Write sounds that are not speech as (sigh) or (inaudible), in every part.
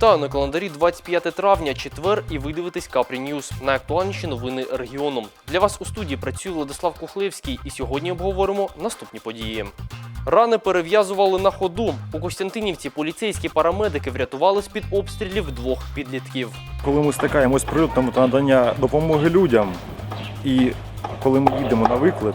Вітаю на календарі 25 травня, четвер, і ви дивитесь Капрі Ньюз. Найактуальніші новини регіону. Для вас у студії працює Владислав Кухлевський, і сьогодні обговоримо наступні події. Рани перев'язували на ходу. У Костянтинівці поліцейські парамедики врятували з-під обстрілів двох підлітків. Коли ми стикаємось з прильотом та надання допомоги людям, і коли ми їдемо на виклик,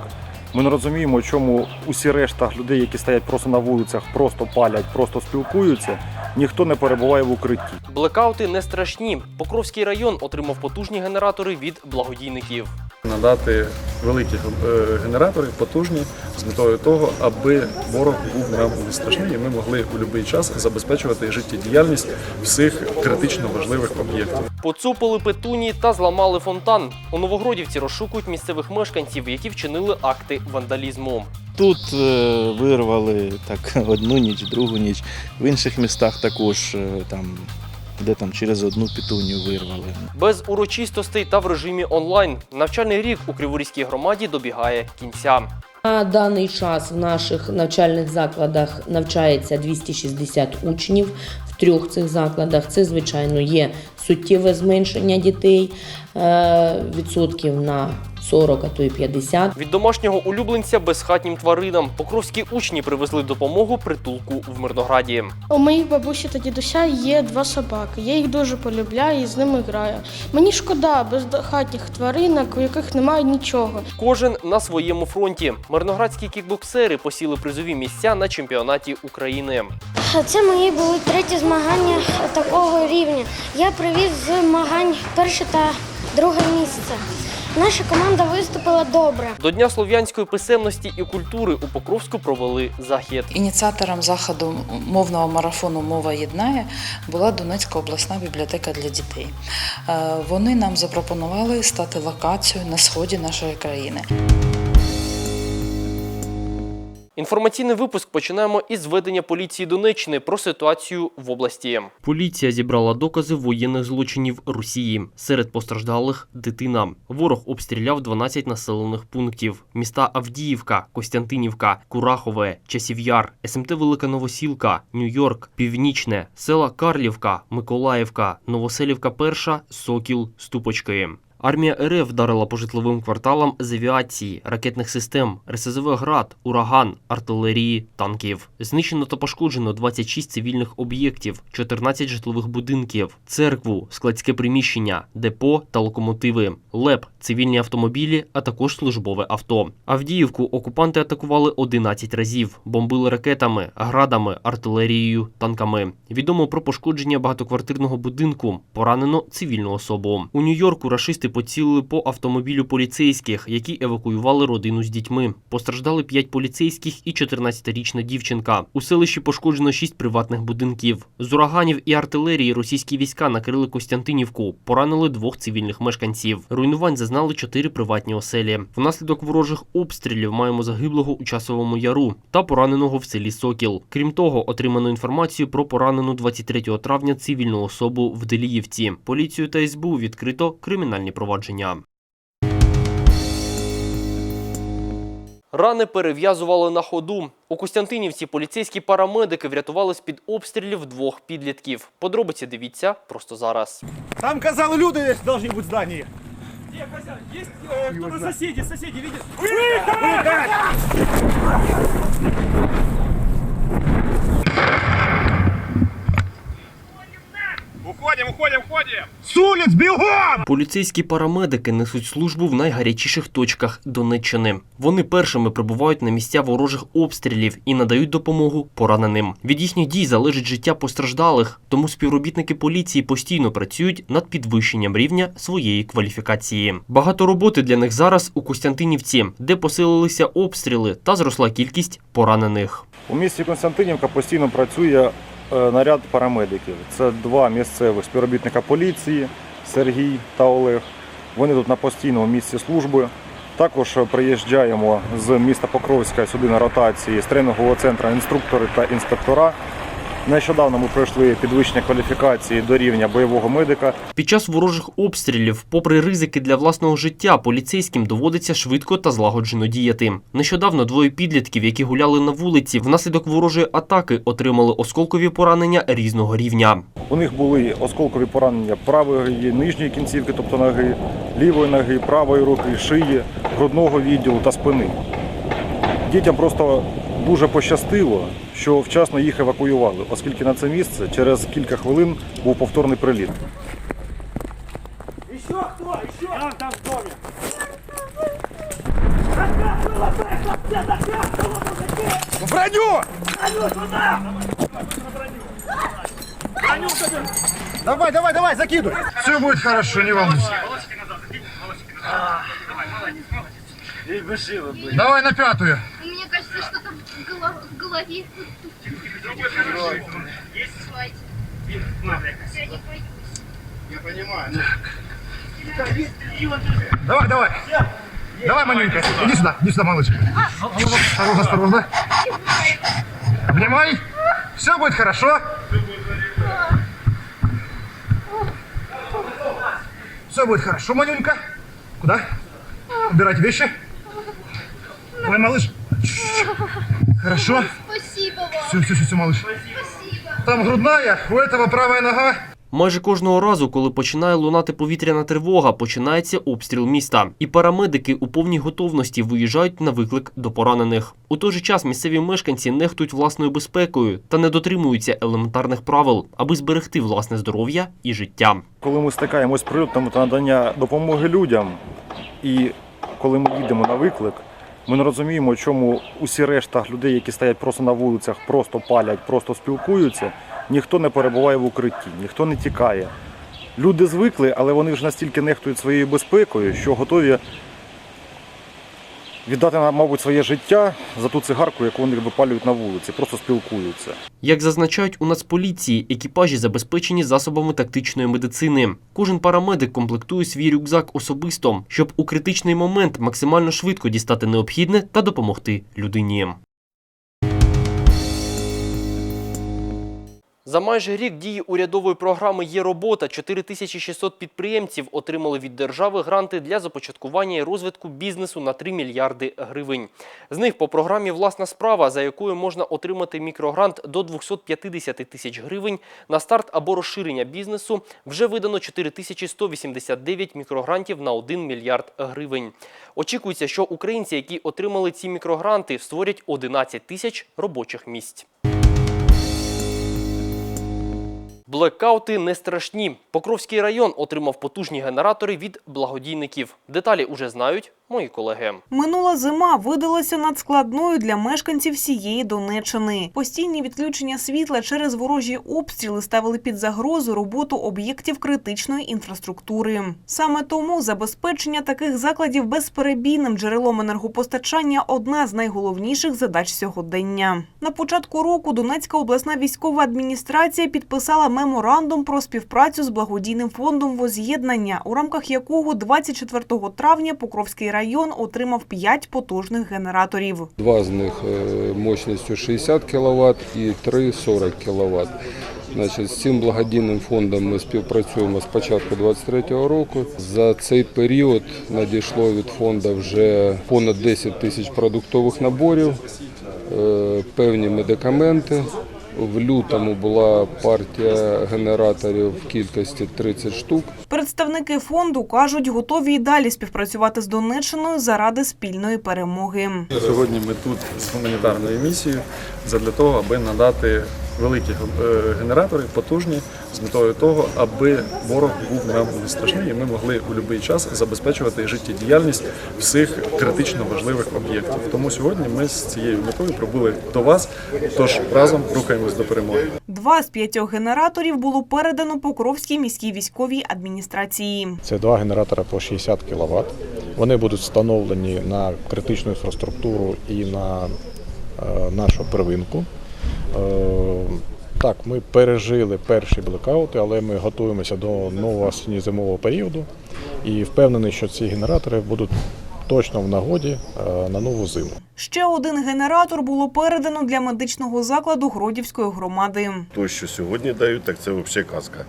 ми не розуміємо, чому усі решта людей, які стоять просто на вулицях, просто палять, просто спілкуються, ніхто не перебуває в укритті. Блекаути не страшні. Покровський район отримав потужні генератори від благодійників. надати великі е, генератори, потужні, з метою того, аби ворог був нам не страшний, і ми могли у будь-який час забезпечувати життєдіяльність всіх критично важливих об'єктів. Поцупили петуні та зламали фонтан. У Новогродівці розшукують місцевих мешканців, які вчинили акти вандалізму. Тут е, вирвали так (laughs) одну ніч, другу ніч. В інших містах також е, там, де там через одну пітуню вирвали. Без урочистостей та в режимі онлайн. Навчальний рік у Криворізькій громаді добігає кінця. На даний час в наших навчальних закладах навчається 260 учнів. Трьох цих закладах це, звичайно, є суттєве зменшення дітей е, відсотків на 40, а то й 50. Від домашнього улюбленця безхатнім тваринам покровські учні привезли допомогу притулку в Мирнограді. У моїх бабусі та дідуся є два собаки. Я їх дуже полюбляю і з ними граю. Мені шкода безхатніх тваринок, у яких немає нічого. Кожен на своєму фронті. Мирноградські кікбоксери посіли призові місця на чемпіонаті України. Це мої були треті змагання такого рівня. Я привіз з змагань перше та друге місце. Наша команда виступила добре. До Дня слов'янської писемності і культури у Покровську провели захід. Ініціатором заходу мовного марафону Мова єднає була Донецька обласна бібліотека для дітей. Е, Вони нам запропонували стати локацією на сході нашої країни. Інформаційний випуск починаємо із зведення поліції Донеччини про ситуацію в області. Поліція зібрала докази воєнних злочинів Росії. Серед постраждалих дитина. Ворог обстріляв 12 населених пунктів: міста Авдіївка, Костянтинівка, Курахове, Часів'яр, СМТ Велика Новосілка, Нью-Йорк, Північне, села Карлівка, Миколаївка, Новоселівка Перша, Сокіл, Ступочки. Армія РФ вдарила по житловим кварталам з авіації, ракетних систем, РСЗВ «Град», ураган, артилерії, танків. Знищено та пошкоджено 26 цивільних об'єктів, 14 житлових будинків, церкву, складське приміщення, депо та локомотиви, ЛЕП, цивільні автомобілі, а також службове авто. Авдіївку окупанти атакували 11 разів, бомбили ракетами, градами, артилерією, танками. Відомо про пошкодження багатоквартирного будинку, поранено цивільну особу. У Нью-Йорку рашисти поцілили по автомобілю поліцейських, які евакуювали родину з дітьми. Постраждали 5 поліцейських і 14-річна дівчинка. У селищі пошкоджено 6 приватних будинків. З ураганів і артилерії російські війська накрили Костянтинівку, поранили двох цивільних мешканців. Руйнувань зазнали 4 приватні оселі. Внаслідок ворожих обстрілів маємо загиблого у часовому яру та пораненого в селі Сокіл. Крім того, отримано інформацію про поранену 23 травня цивільну особу в Деліївці. Поліцію та СБУ відкрито кримінальні провадження Рани перев'язували на ходу. У Костянтинівці поліцейські парамедики врятували з-під обстрілів двох підлітків. Подробиці дивіться просто зараз. Там, казали, люди должны быть в здании. Где хозяин? Есть э, кто-то соседи, соседи видят? Уходим, уходим, уходим! С улиц, бегом! Поліцейські парамедики несуть службу в найгарячіших точках Донеччини. Вони першими прибувають на місця ворожих обстрілів і надають допомогу пораненим. Від їхніх дій залежить життя постраждалих, тому співробітники поліції постійно працюють над підвищенням рівня своєї кваліфікації. Багато роботи для них зараз у Костянтинівці, де посилилися обстріли та зросла кількість поранених. У місті Константинівка постійно працює наряд парамедиків. Це два місцевих співробітника поліції Сергій та Олег. Вони тут на постійному місці служби. Також приїжджаємо з міста Покровська сюди на ротації з тренінгового центру інструктори та інспектора. Нещодавно ми пройшли підвищення кваліфікації до рівня бойового медика. Під час ворожих обстрілів, попри ризики для власного життя, поліцейським доводиться швидко та злагоджено діяти. Нещодавно двоє підлітків, які гуляли на вулиці, внаслідок ворожої атаки отримали осколкові поранення різного рівня. У них були осколкові поранення правої нижньої кінцівки, тобто ноги, лівої ноги, правої руки, шиї, грудного відділу та спини. Дітям просто дуже пощастило, що вчасно їх евакуювали, оскільки на це місце через кілька хвилин був повторний приліт. Еще кто? Еще? Там, там в доме. В броню! Давай, давай, давай, закидывай. Все будет хорошо, не волнуйся. Давай на пятую. Что-то в голо- в голове. Давай, давай. Давай, Манюнька, иди сюда, иди сюда, малыш. Осторожно, осторожно. Обнимай. Все будет хорошо. Все будет хорошо, Манюнька. Куда? Убирать вещи. Давай, малыш. (laughs) Хорошо. Спасибо вам. Все, все, все, все, малыш. Там грудная, у этого правая нога. Майже кожного разу, коли починає лунати повітряна тривога, починається обстріл міста, і парамедики у повній готовності виїжджають на виклик до поранених. У той же час місцеві мешканці нехтують власною безпекою та не дотримуються елементарних правил, аби зберегти власне здоров'я і життя. Коли ми стикаємось з прильотом та надання допомоги людям, і коли ми їдемо на виклик, ми не розуміємо, чому усі решта людей, які стоять просто на вулицях, просто палять, просто спілкуються, ніхто не перебуває в укритті, ніхто не тікає. Люди звикли, але вони вже настільки нехтують своєю безпекою, що готові віддати, мабуть, своє життя за ту цигарку, яку вони випалюють на вулиці, просто спілкуються. Як зазначають у Нацполіції, екіпажі забезпечені засобами тактичної медицини. Кожен парамедик комплектує свій рюкзак особисто, щоб у критичний момент максимально швидко дістати необхідне та допомогти людині. За майже рік дії урядової програми «Є робота» 4600 підприємців отримали від держави гранти для започаткування і розвитку бізнесу на 3 мільярди гривень. З них по програмі «Власна справа», за якою можна отримати мікрогрант до 250 тисяч гривень на старт або розширення бізнесу, вже видано 4189 мікрогрантів на 1 мільярд гривень. Очікується, що українці, які отримали ці мікрогранти, створять 11 тисяч робочих місць. Блекаути не страшні. Покровський район отримав потужні генератори від благодійників. Деталі уже знають мої колеги. Минула зима видалася надскладною для мешканців всієї Донеччини. Постійні відключення світла через ворожі обстріли ставили під загрозу роботу об'єктів критичної інфраструктури. Саме тому забезпечення таких закладів безперебійним джерелом енергопостачання одна з найголовніших задач сьогодення. На початку року Донецька обласна військова адміністрація підписала меморандум про співпрацю з благодійним фондом воз'єднання, у рамках якого 24 травня Покровський район отримав 5 потужних генераторів. Два з них е, мощністю 60 кВт і три 40 кВт. Значить, з цим благодійним фондом ми співпрацюємо з початку 2023 року. За цей період надійшло від фонду вже понад 10 тисяч продуктових наборів, е, певні медикаменти. В лютому була партія генераторів в кількості 30 штук. Представники фонду кажуть, готові й далі співпрацювати з Донеччиною заради спільної перемоги. Сьогодні ми тут з гуманітарною місією задля того, аби надати великі е, генератори, потужні, з метою того, аби ворог був нам не страшний, і ми могли у будь-який час забезпечувати життєдіяльність всіх критично важливих об'єктів. Тому сьогодні ми з цією метою прибули до вас. Тож разом рухаємось до перемоги. Два з п'ятьох генераторів було передано Покровській міській військовій адміністрації. Це два генератори по 60 кВт. Вони будуть встановлені на критичну інфраструктуру і на е, нашу первинку. Е, так, ми пережили перші блекаути, але ми готуємося до нового осінньо-зимового періоду і впевнений, що ці генератори будуть точно в нагоді е, на нову зиму. Ще один генератор було передано для медичного закладу Гродівської громади. То, що сьогодні дають, так це взагалі казка.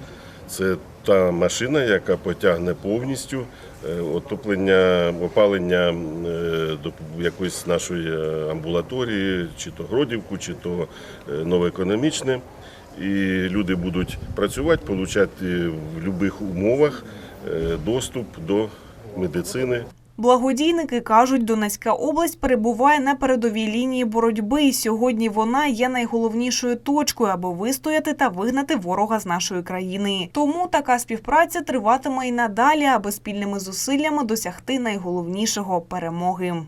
Це та машина, яка потягне повністю отоплення, опалення е, до якоїсь нашої е, амбулаторії, чи то Гродівку, чи то е, новоекономічне. І люди будуть працювати, отримати в будь-яких умовах е, доступ до медицини. Благодійники кажуть, Донецька область перебуває на передовій лінії боротьби, і сьогодні вона є найголовнішою точкою, аби вистояти та вигнати ворога з нашої країни. Тому така співпраця триватиме і надалі, аби спільними зусиллями досягти найголовнішого перемоги.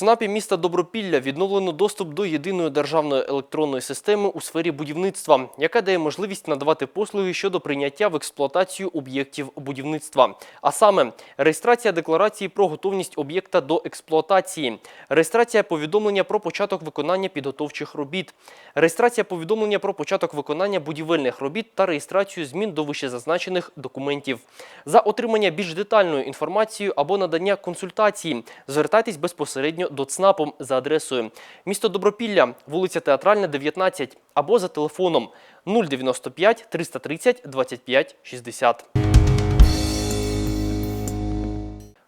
ЦНАПі міста Добропілля відновлено доступ до єдиної державної електронної системи у сфері будівництва, яка дає можливість надавати послуги щодо прийняття в експлуатацію об'єктів будівництва. А саме реєстрація декларації про готовність об'єкта до експлуатації, реєстрація повідомлення про початок виконання підготовчих робіт, реєстрація повідомлення про початок виконання будівельних робіт та реєстрацію змін до вищезазначених документів. За отримання більш детальної інформації або надання консультації звертайтесь безпосередньо до ЦНАПу за адресою місто Добропілля, вулиця Театральна, 19 або за телефоном 095 330 25 60.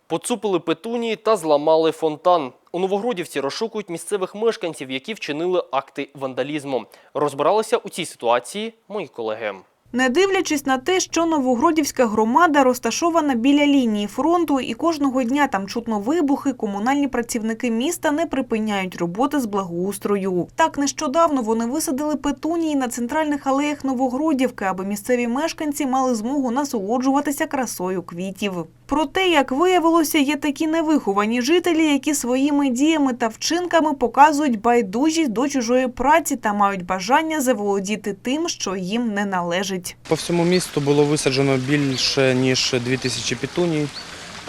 Поцупили петунії та зламали фонтан. У Новогродівці розшукують місцевих мешканців, які вчинили акти вандалізму. Розбиралися у цій ситуації мої колеги. Не дивлячись на те, що Новогродівська громада розташована біля лінії фронту і кожного дня там чутно вибухи, комунальні працівники міста не припиняють роботи з благоустрою. Так нещодавно вони висадили петунії на центральних алеях Новогродівки, аби місцеві мешканці мали змогу насолоджуватися красою квітів. Проте, як виявилося, є такі невиховані жителі, які своїми діями та вчинками показують байдужість до чужої праці та мають бажання заволодіти тим, що їм не належить. По всьому місту було висаджено більше ніж 2000 петуній,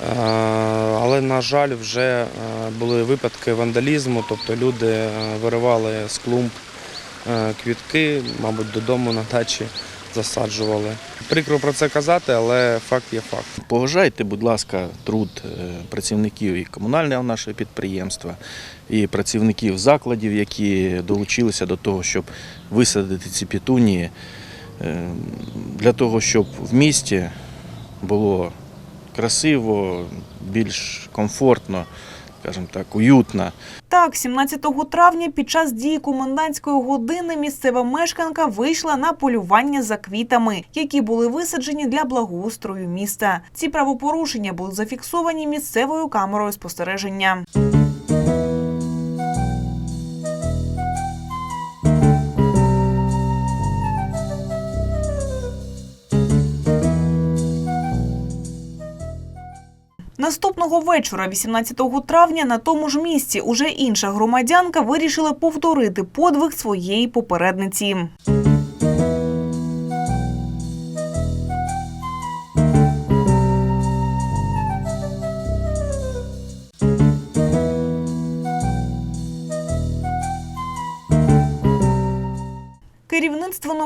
Е, але, на жаль, вже е, були випадки вандалізму, тобто люди е, виривали з клумб квітки, мабуть, додому на дачі засаджували. Прикро про це казати, але факт є факт. Поважайте, будь ласка, труд е, працівників і комунального нашого підприємства, і працівників закладів, які долучилися до того, щоб висадити ці петунії, е, для того, щоб в місті було красиво, більш комфортно, скажімо так, уютно. Так, 17 травня під час дії комендантської години місцева мешканка вийшла на полювання за квітами, які були висаджені для благоустрою міста. Ці правопорушення були зафіксовані місцевою камерою спостереження. Наступного вечора, 18 травня, на тому ж місці уже інша громадянка вирішила повторити подвиг своєї попередниці.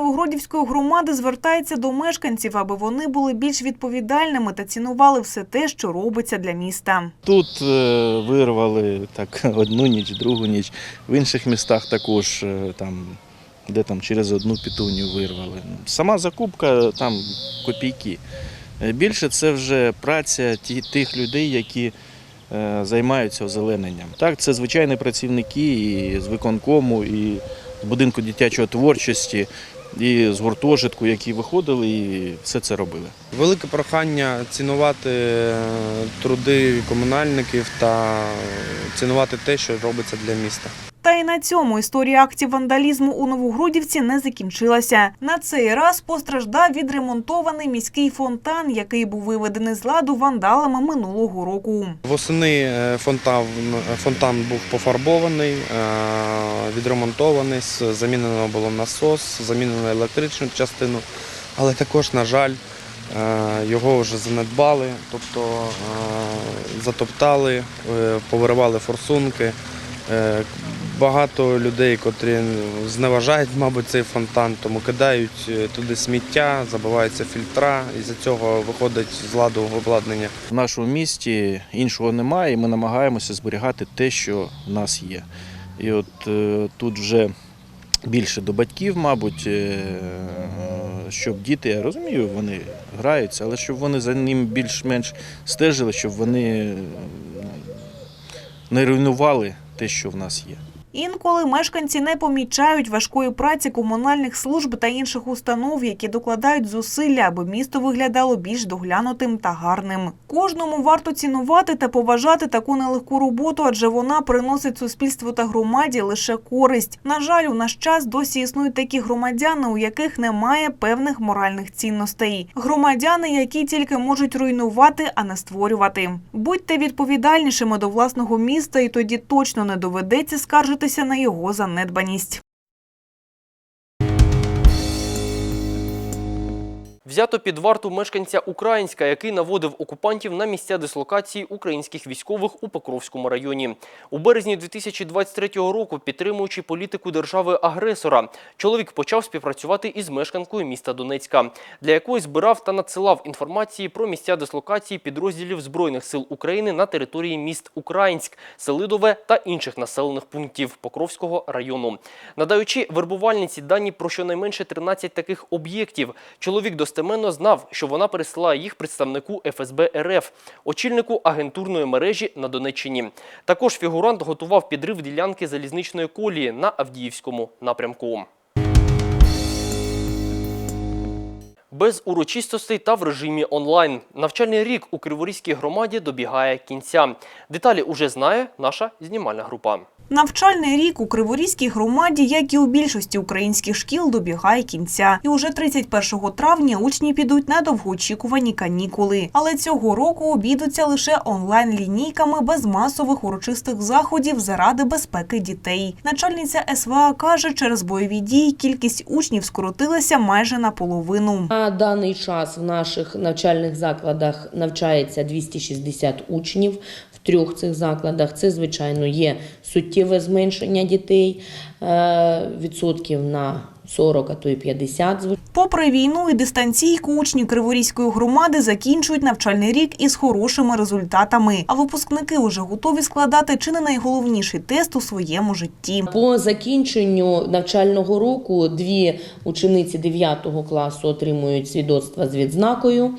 Керівництво Новогродівської громади звертається до мешканців, аби вони були більш відповідальними та цінували все те, що робиться для міста. Тут е, вирвали так (laughs) одну ніч, другу ніч. В інших містах також е, там, де там через одну пітуню вирвали. Сама закупка там копійки. Е, Більше це вже праця тих людей, які займаються озелененням. Так, це звичайні працівники і з виконкому, і з будинку дитячої творчості, і з гуртожитку, які виходили і все це робили. Велике прохання цінувати е, труди комунальників та цінувати те, що робиться для міста. Й на цьому історія актів вандалізму у Новогродівці не закінчилася. На цей раз постраждав відремонтований міський фонтан, який був виведений з ладу вандалами минулого року. Восени е, фонтан, фонтан був пофарбований, е, відремонтований, замінено було насос, замінено електричну частину, але також, на жаль, е, його вже занедбали, тобто затоптали, повиривали форсунки. Е, багато людей, котрі зневажають, мабуть, цей фонтан, тому кидають е, туди сміття, забиваються фільтра, і з цього виходить з ладу обладнання. В нашому місті іншого немає, і ми намагаємося зберігати те, що в нас є. І от е, тут вже більше до батьків, мабуть, щоб діти, я розумію, вони граються, але щоб вони за ним більш-менш стежили, щоб вони не руйнували те, що в нас є. Інколи мешканці не помічають важкої праці комунальних служб та інших установ, які докладають зусилля, аби місто виглядало більш доглянутим та гарним. Кожному варто цінувати та поважати таку нелегку роботу, адже вона приносить суспільству та громаді лише користь. На жаль, у наш час досі існують такі громадяни, у яких немає певних моральних цінностей. Громадяни, які тільки можуть руйнувати, а не створювати. Будьте відповідальнішими до власного міста, і тоді точно не доведеться скаржитися на його занедбаність. Взято під варту мешканця Українська, який наводив окупантів на місця дислокації українських військових у Покровському районі. У березні 2023 року, підтримуючи політику держави-агресора, чоловік почав співпрацювати із мешканкою міста Донецька, для якої збирав та надсилав інформації про місця дислокації підрозділів Збройних сил України на території міст Українськ, Селидове та інших населених пунктів Покровського району. Надаючи вербувальниці дані про щонайменше 13 таких об'єктів, чоловік достеменно знав, що вона прислала їх представнику ФСБ РФ, очільнику агентурної мережі на Донеччині. Також фігурант готував підрив ділянки залізничної колії на Авдіївському напрямку. Без урочистостей та в режимі онлайн. Навчальний рік у Криворізькій громаді добігає кінця. Деталі уже знає наша знімальна група. Навчальний рік у Криворізькій громаді, як і у більшості українських шкіл, добігає кінця. І уже 31 травня учні підуть на довгоочікувані канікули. Але цього року обійдуться лише онлайн-лінійками без масових урочистих заходів заради безпеки дітей. Начальниця СВА каже, через бойові дії кількість учнів скоротилася майже наполовину. На даний час в наших навчальних закладах навчається 260 учнів. В трьох цих закладах це, звичайно, є суттєве зменшення дітей, е, відсотків на 40, а то й 50. звичайно. Попри війну і дистанційку, учні Криворізької громади закінчують навчальний рік із хорошими результатами. А випускники вже готові складати чи не найголовніший тест у своєму житті. По закінченню навчального року дві учениці 9 класу отримують свідоцтва з відзнакою.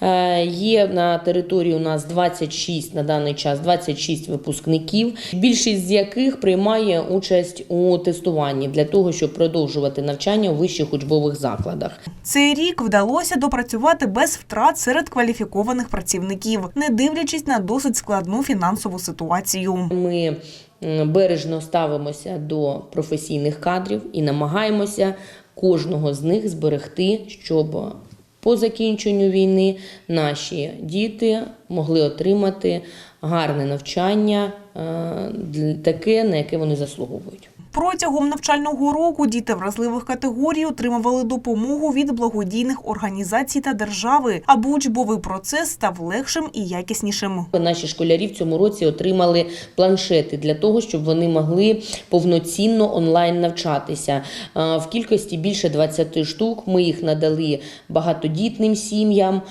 Е, Є на території у нас 26 на даний час 26 випускників, більшість з яких приймає участь у тестуванні для того, щоб продовжувати навчання у вищих учбових закладах. Цей рік вдалося допрацювати без втрат серед кваліфікованих працівників, не дивлячись на досить складну фінансову ситуацію. Ми бережно ставимося до професійних кадрів і намагаємося кожного з них зберегти, щоб по закінченню війни наші діти могли отримати гарне навчання, е, таке, на яке вони заслуговують. Протягом навчального року діти вразливих категорій отримували допомогу від благодійних організацій та держави, аби учбовий процес став легшим і якіснішим. Наші школярі в цьому році отримали планшети для того, щоб вони могли повноцінно онлайн навчатися. В кількості більше 20 штук. Ми їх надали багатодітним сім'ям,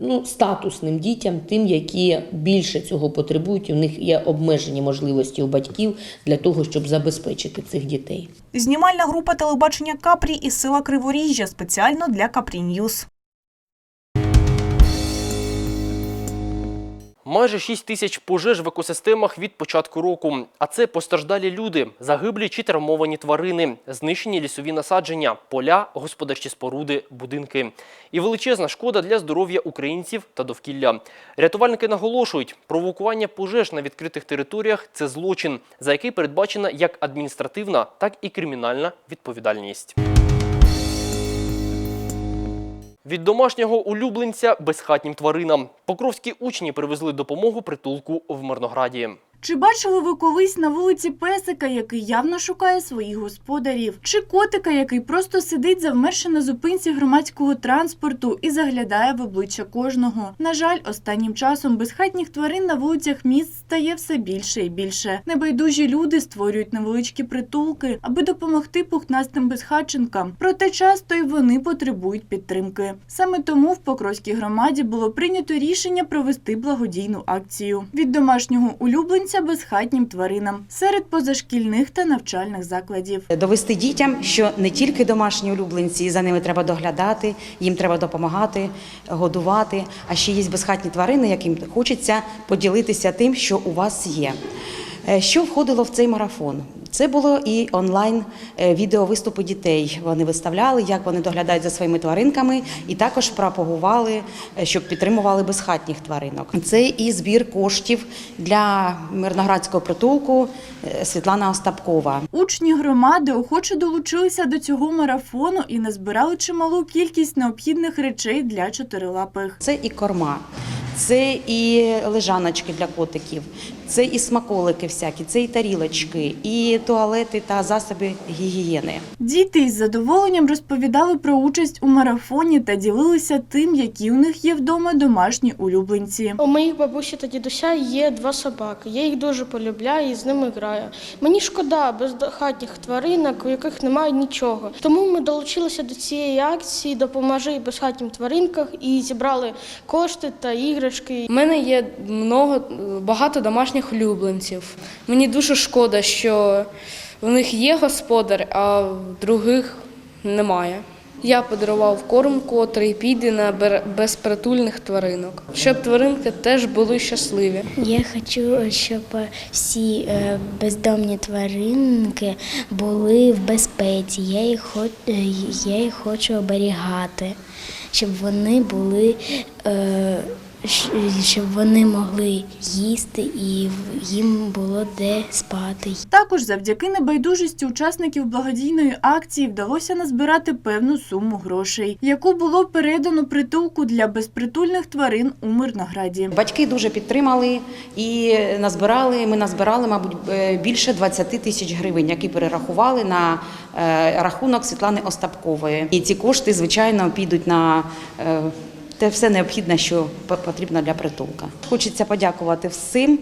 ну, статусним дітям, тим, які більше цього потребують. В них є обмежені можливості у батьків для того, щоб забезпечити цих дітей. Знімальна група телебачення Капрі із села Криворіжжя спеціально для Капрі Ньюз. Майже 6 тисяч пожеж в екосистемах від початку року. А це постраждалі люди, загиблі чи травмовані тварини, знищені лісові насадження, поля, господарчі споруди, будинки. І величезна шкода для здоров'я українців та довкілля. Рятувальники наголошують, провокування пожеж на відкритих територіях це злочин, за який передбачена як адміністративна, так і кримінальна відповідальність. Від домашнього улюбленця безхатнім тваринам. Покровські учні привезли допомогу притулку в Мирнограді. Чи бачили ви колись на вулиці песика, який явно шукає своїх господарів? Чи котика, який просто сидить завмерше на зупинці громадського транспорту і заглядає в обличчя кожного? На жаль, останнім часом безхатніх тварин на вулицях міст стає все більше і більше. Небайдужі люди створюють невеличкі притулки, аби допомогти пухнастим безхатченкам. Проте часто і вони потребують підтримки. Саме тому в Покровській громаді було прийнято рішення провести благодійну акцію від домашнього улюбленця безхатнім тваринам серед позашкільних та навчальних закладів. Довести дітям, що не тільки домашні улюбленці, за ними треба доглядати, їм треба допомагати, годувати, а ще є безхатні тварини, яким хочеться поділитися тим, що у вас є. Е, Що входило в цей марафон? Це було і онлайн е, відеовиступи дітей. Вони виставляли, як вони доглядають за своїми тваринками, і також пропагували, е, щоб підтримували безхатніх тваринок. Це і збір коштів для мирноградського притулку е, Світлана Остапкова. Учні громади охоче долучилися до цього марафону і назбирали чималу кількість необхідних речей для чотирилапих. Це і корма, це і лежаночки для котиків, це і смаколики всякі, це і тарілочки, і туалети та засоби гігієни. Діти із задоволенням розповідали про участь у марафоні та ділилися тим, які у них є вдома домашні улюбленці. У моїх бабусі та дідуся є два собаки. Я їх дуже полюбляю і з ними граю. Мені шкода безхатніх тваринок, у яких немає нічого. Тому ми долучилися до цієї акції Допоможи безхатнім тваринкам і зібрали кошти та іграшки. У мене є много, багато домашніх улюбленців. Мені дуже шкода, що в них є господар, а в других немає. Я подарував корм, котрий піде на безпритульних тваринок, щоб тваринки теж були щасливі. Я хочу, щоб всі е, бездомні тваринки були в безпеці. Я їх, е, я їх хочу оберігати, щоб вони були, е, щоб вони могли їсти і їм було де спати. Також завдяки небайдужості учасників благодійної акції вдалося назбирати певну суму грошей, яку було передано притулку для безпритульних тварин у Мирнограді. Батьки дуже підтримали і назбирали. Ми назбирали, мабуть, е, більше 20 тисяч гривень, які перерахували на е, рахунок Світлани Остапкової. І ці кошти, звичайно, підуть на е, те все необхідне, що по- потрібно для притулка. Хочеться подякувати всім,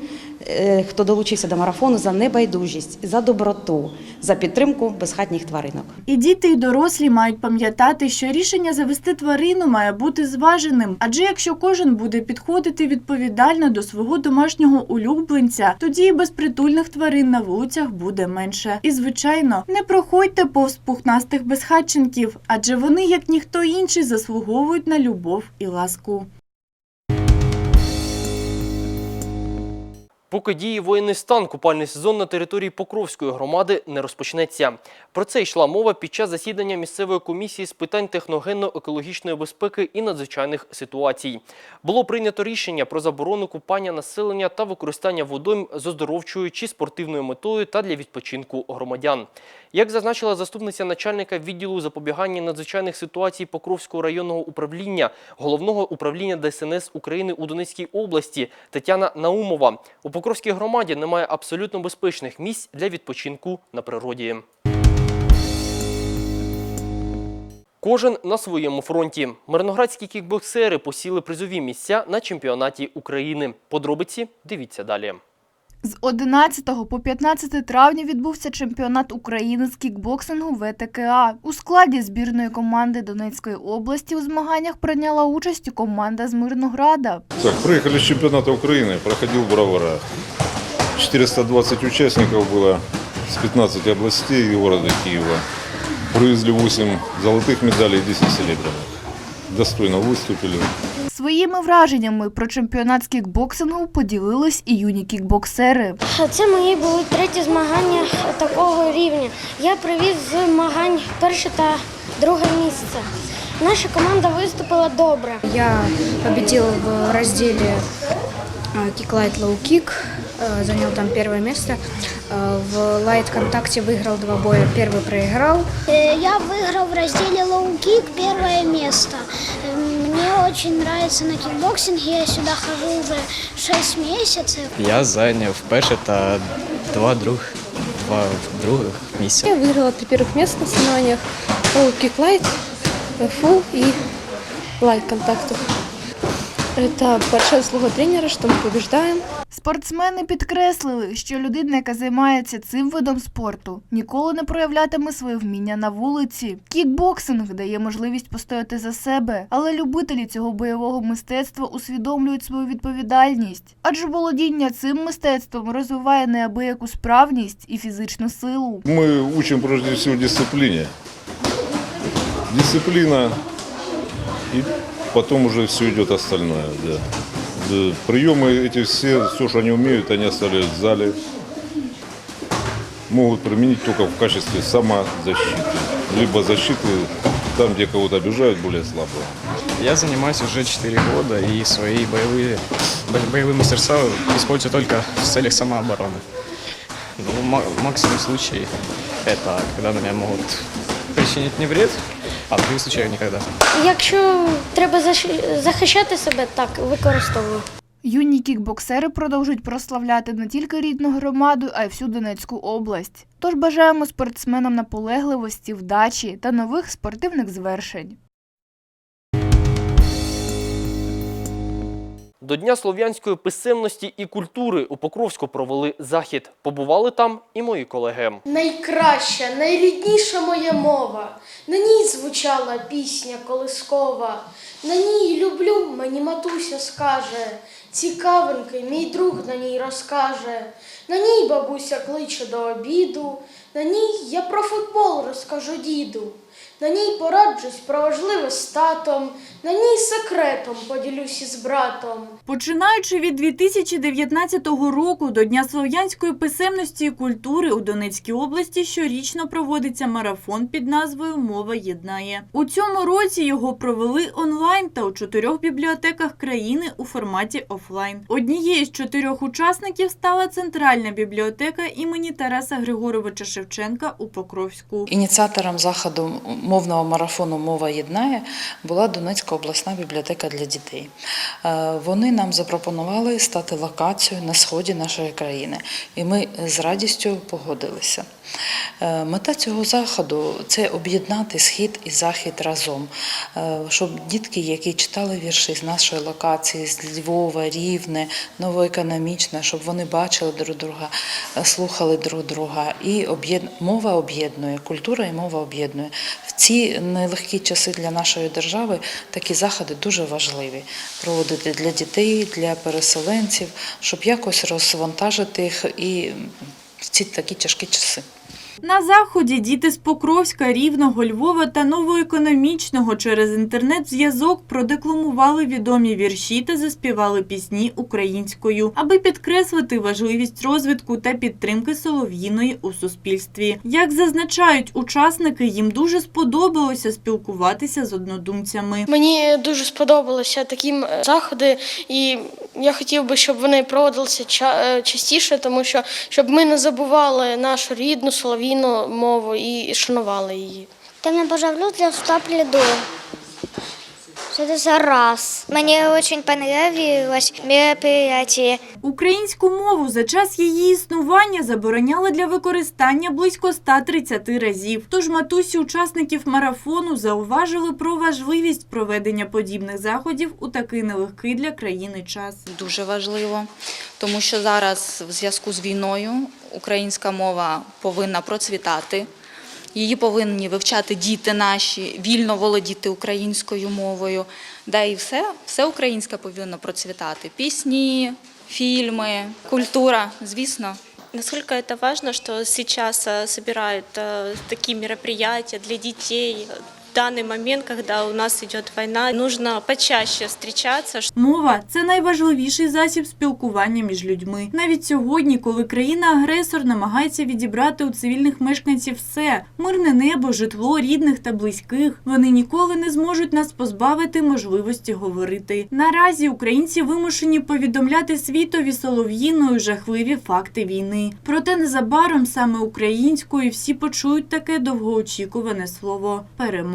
хто долучився до марафону за небайдужість, за доброту, за підтримку безхатніх тваринок. І діти, і дорослі мають пам'ятати, що рішення завести тварину має бути зваженим. Адже якщо кожен буде підходити відповідально до свого домашнього улюбленця, тоді і безпритульних тварин на вулицях буде менше. І звичайно, не проходьте повз пухнастих безхатченків, адже вони, як ніхто інший, заслуговують на любов і ласку. Поки діє воєнний стан, купальний сезон на території Покровської громади не розпочнеться. Про це йшла мова під час засідання місцевої комісії з питань техногенно-екологічної безпеки і надзвичайних ситуацій. Було прийнято рішення про заборону купання населення та використання водойм з оздоровчою чи спортивною метою та для відпочинку громадян. Як зазначила заступниця начальника відділу запобігання надзвичайних ситуацій Покровського районного управління головного управління ДСНС України у Донецькій області Тетяна Наумова, у Покровській громаді немає абсолютно безпечних місць для відпочинку на природі. Кожен на своєму фронті. Мирноградські кікбоксери посіли призові місця на чемпіонаті України. Подробиці дивіться далі. З 11 по 15 травня відбувся чемпіонат України з кікбоксингу ВТКА. У складі збірної команди Донецької області у змаганнях прийняла участь і команда з Мирнограда. Так, приехали с чемпионата Украины, проходил в Броварах. 420 участников было с 15 областей и города Киева. Привезли 8 золотых медалей и 10 серебряных. Достойно выступили. Своїми враженнями про чемпіонат з кікбоксингу поділились і юні кікбоксери. Це мої були треті змагання такого рівня. Я привіз з змагань перше та друге місце. Наша команда виступила добре. Я победил в розділі кик-лайт лоу-кик, занял там первое место. Э, В лайт-контакте выиграл два боя, первый проиграл. Я выиграл в разделе лоу-кик первое место. Мне очень нравится на кикбоксинге. Я сюда хожу уже 6 месяцев. Я зайняв перше та два друг, два других місця. Я выиграла три первых места на соревнованиях по киклайт, фул и лайт контакту. Это большая заслуга тренера, что мы побеждаем. Спортсмени підкреслили, що людина, яка займається цим видом спорту, ніколи не проявлятиме своє вміння на вулиці. Кікбоксинг дає можливість постояти за себе, але любителі цього бойового мистецтва усвідомлюють свою відповідальність, адже володіння цим мистецтвом розвиває неабияку справність і фізичну силу. Мы учим прежде всего дисциплине. Дисциплина, и потом уже все идет остальное. Да. Приемы эти все, все, что они умеют, они оставляют в зале. Могут применить только в качестве самозащиты. Либо защиты там, где кого-то обижают, более слабого. Я занимаюсь уже 4 года и свои боевые, бо- боевые мастерства использую только в целях самообороны. Ну, ма- максимум случай это когда на меня могут причинить мне вред, а в других случаях ніколи. Якщо треба захищати себе, так використовую. Юні кікбоксери продовжують прославляти не тільки рідну громаду, а й всю Донецьку область. Тож бажаємо спортсменам наполегливості, вдачі та нових спортивних звершень. До Дня слов'янської писемності і культури у Покровську провели захід. Побували там і мої колеги. Найкраща, найрідніша моя мова. На ній звучала пісня колискова. На ній люблю, мені матуся скаже. Цікавинки мій друг на ній розкаже. На ній бабуся кличе до обіду. На ній я про футбол розкажу діду. На ній пораджусь про важливе з татом. На ній секретом поділюсь із братом. Починаючи від 2019 року до Дня слов'янської писемності і культури у Донецькій області щорічно проводиться марафон під назвою Мова єднає. У цьому році його провели онлайн та у чотирьох бібліотеках країни у форматі офлайн. Однією з чотирьох учасників стала центральна бібліотека імені Тараса Григоровича Шевченка у Покровську. Ініціатором заходу мовного марафону Мова єднає була Донецька обласна бібліотека для дітей. Е, Вони нам запропонували стати локацією на сході нашої країни, і ми з радістю погодилися. Е, Мета цього заходу це об'єднати схід і захід разом, е, щоб дітки, які читали вірші з нашої локації, з Львова, Рівне, Новоекономічне, щоб вони бачили друг друга, е, слухали друг друга. І мова об'єднує, культура і мова об'єднує. В ці нелегкі часи для нашої держави такі заходи дуже важливі проводити для дітей, для переселенців, щоб якось розвантажити їх і в ці такі тяжкі часи. На заході діти з Покровська, Рівного, Львова та Новоекономічного через інтернет-зв'язок продекламували відомі вірші та заспівали пісні українською, аби підкреслити важливість розвитку та підтримки солов'їної у суспільстві. Як зазначають учасники, їм дуже сподобалося спілкуватися з однодумцями. Мені дуже сподобалися такі заходи, і я хотів би, щоб вони проводилися е, частіше, тому що щоб ми не забували нашу рідну соловійну мову і шанували її. Та не бажав пожалуйста, стоп льду. Что это за раз? Мне очень понравилось мероприятие. Українську мову за час її існування забороняли для використання близько 130 разів. Тож матусі учасників марафону зауважили про важливість проведення подібних заходів у такий нелегкий для країни час. дуже важливо, тому що зараз в зв'язку з війною українська мова повинна процвітати. Її повинні вивчати діти наші, вільно володіти українською мовою. Да і все, все українське повинно процвітати. Пісні, фільми, культура, звісно. Насколько это важно, что сейчас э, собирают э, такие мероприятия для детей. В данный момент, когда у нас идет война, нужно почаще встречаться. Мова це найважливіший засіб спілкування між людьми. Навіть сьогодні, коли країна-агресор намагається відібрати у цивільних мешканців все мирне небо, житло, рідних та близьких, вони ніколи не зможуть нас позбавити можливості говорити. Наразі українці вимушені повідомляти світові солов'їною жахливі факти війни. Проте незабаром саме українською всі почують таке довгоочікуване слово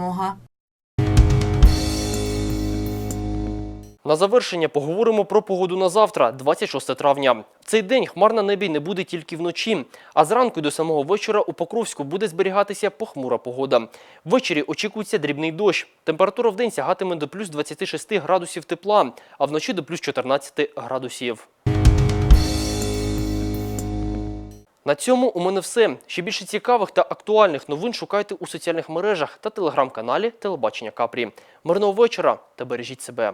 перемога. На завершення поговоримо про погоду на завтра, 26 травня. В цей день хмар на небі не буде тільки вночі, а зранку до самого вечора у Покровську буде зберігатися похмура погода. Ввечері очікується дрібний дощ. Температура в день сягатиме до плюс 26 градусів тепла, а вночі до плюс 14 градусів. На цьому у мене все. Ще більше цікавих та актуальних новин шукайте у соціальних мережах та телеграм-каналі Телебачення Капрі. Мирного вечора та бережіть себе.